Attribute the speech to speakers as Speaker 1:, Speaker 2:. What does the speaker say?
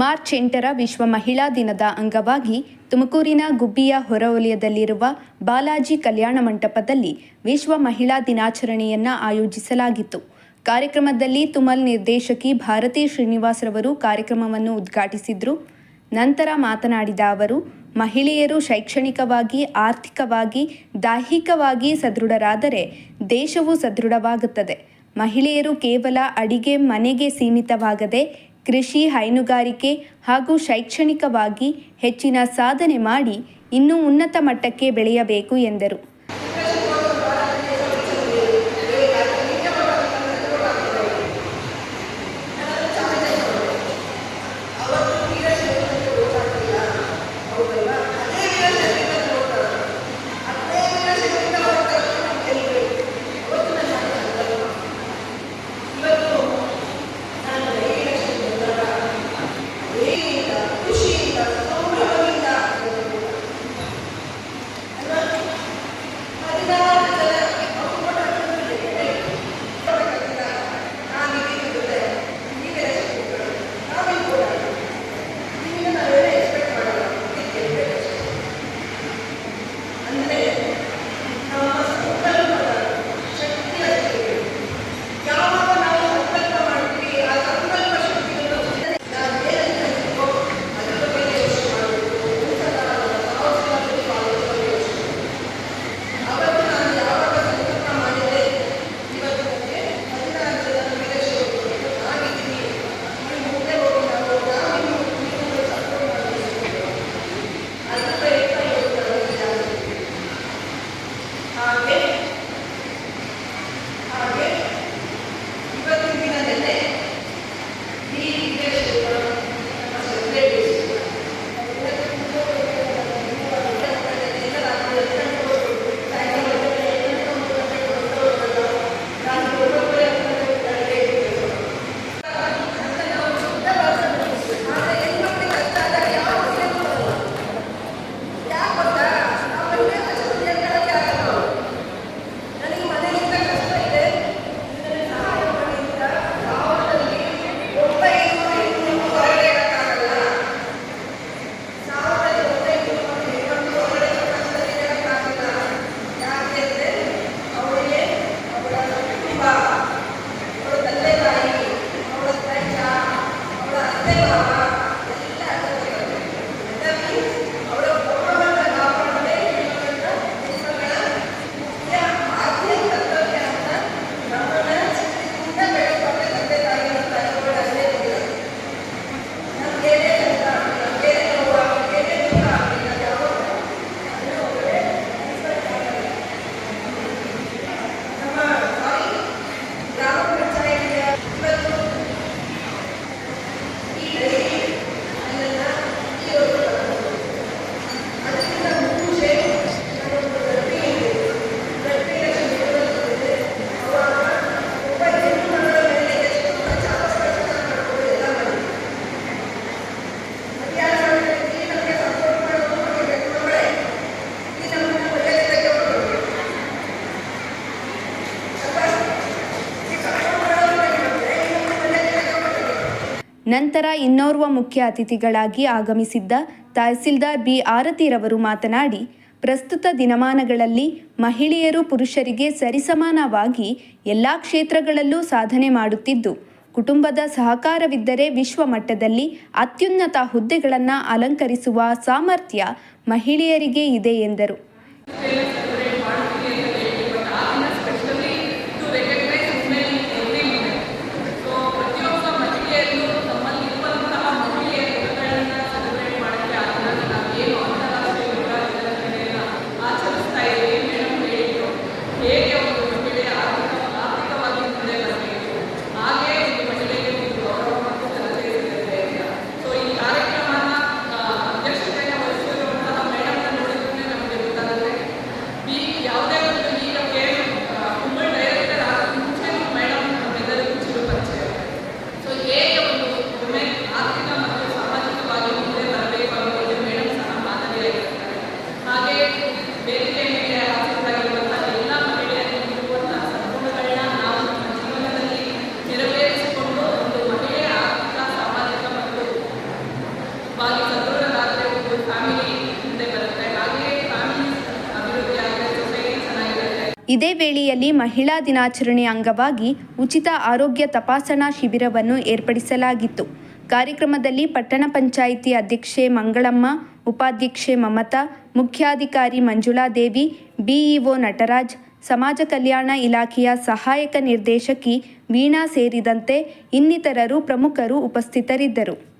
Speaker 1: March ಎಂಟರ ವಿಶ್ವ ಮಹಿಳಾ ದಿನದ ಅಂಗವಾಗಿ ತುಮಕೂರಿನ ಗುಬ್ಬಿಯ ಹೊರವಲಯದಲ್ಲಿರುವ ಬಾಲಾಜಿ ಕಲ್ಯಾಣ ಮಂಟಪದಲ್ಲಿ ವಿಶ್ವ ಮಹಿಳಾ ದಿನಾಚರಣೆಯನ್ನು ಆಯೋಜಿಸಲಾಗಿತ್ತು. ಕಾರ್ಯಕ್ರಮದಲ್ಲಿ ತುಮಲ್ ನಿರ್ದೇಶಕಿ ಭಾರತಿ ಶ್ರೀನಿವಾಸ್ರವರು ಕಾರ್ಯಕ್ರಮವನ್ನು ಉದ್ಘಾಟಿಸಿದ್ರು. ನಂತರ ಮಾತನಾಡಿದ ಅವರು, ಮಹಿಳೆಯರು ಶೈಕ್ಷಣಿಕವಾಗಿ, ಆರ್ಥಿಕವಾಗಿ ದೈಹಿಕವಾಗಿ ಸದೃಢರಾದರೆ ದೇಶವು ಸದೃಢವಾಗುತ್ತದೆ. ಮಹಿಳೆಯರು ಕೇವಲ ಅಡಿಗೆ ಮನೆಗೆ ಸೀಮಿತವಾಗದೆ ಕೃಷಿ ಹೈನುಗಾರಿಕೆ ಹಾಗೂ ಶೈಕ್ಷಣಿಕವಾಗಿ ಹೆಚ್ಚಿನ ಸಾಧನೆ ಮಾಡಿ ಇನ್ನೂ ಉನ್ನತ ಮಟ್ಟಕ್ಕೆ ಬೆಳೆಯಬೇಕು ಎಂದರು. ನಂತರ ಇನ್ನೋರ್ವ ಮುಖ್ಯ ಅತಿಥಿಗಳಾಗಿ ಆಗಮಿಸಿದ್ದ ತಹಸೀಲ್ದಾರ್ ಬಿ ಆರತಿರವರು ಮಾತನಾಡಿ, ಪ್ರಸ್ತುತ ದಿನಮಾನಗಳಲ್ಲಿ ಮಹಿಳೆಯರು ಪುರುಷರಿಗೆ ಸರಿಸಮಾನವಾಗಿ ಎಲ್ಲ ಕ್ಷೇತ್ರಗಳಲ್ಲೂ ಸಾಧನೆ ಮಾಡುತ್ತಿದ್ದು, ಕುಟುಂಬದ ಸಹಕಾರವಿದ್ದರೆ ವಿಶ್ವ ಮಟ್ಟದಲ್ಲಿ ಅತ್ಯುನ್ನತ ಹುದ್ದೆಗಳನ್ನು ಅಲಂಕರಿಸುವ ಸಾಮರ್ಥ್ಯ ಮಹಿಳೆಯರಿಗೆ ಇದೆ ಎಂದರು.
Speaker 2: ಇದೇ ವೇಳೆಯಲ್ಲಿ ಮಹಿಳಾ ದಿನಾಚರಣೆ ಅಂಗವಾಗಿ ಉಚಿತ ಆರೋಗ್ಯ ತಪಾಸಣಾ ಶಿಬಿರವನ್ನು ಏರ್ಪಡಿಸಲಾಗಿತ್ತು. ಕಾರ್ಯಕ್ರಮದಲ್ಲಿ ಪಟ್ಟಣ ಪಂಚಾಯಿತಿ ಅಧ್ಯಕ್ಷೆ ಮಂಗಳಮ್ಮ, ಉಪಾಧ್ಯಕ್ಷೆ ಮಮತಾ, ಮುಖ್ಯಾಧಿಕಾರಿ ಮಂಜುಳಾದೇವಿ ಬಿಇಒ ನಟರಾಜ್, ಸಮಾಜ ಕಲ್ಯಾಣ ಇಲಾಖೆಯ ಸಹಾಯಕ ನಿರ್ದೇಶಕಿ ವೀಣಾ ಸೇರಿದಂತೆ ಇನ್ನಿತರರು ಪ್ರಮುಖರು ಉಪಸ್ಥಿತರಿದ್ದರು.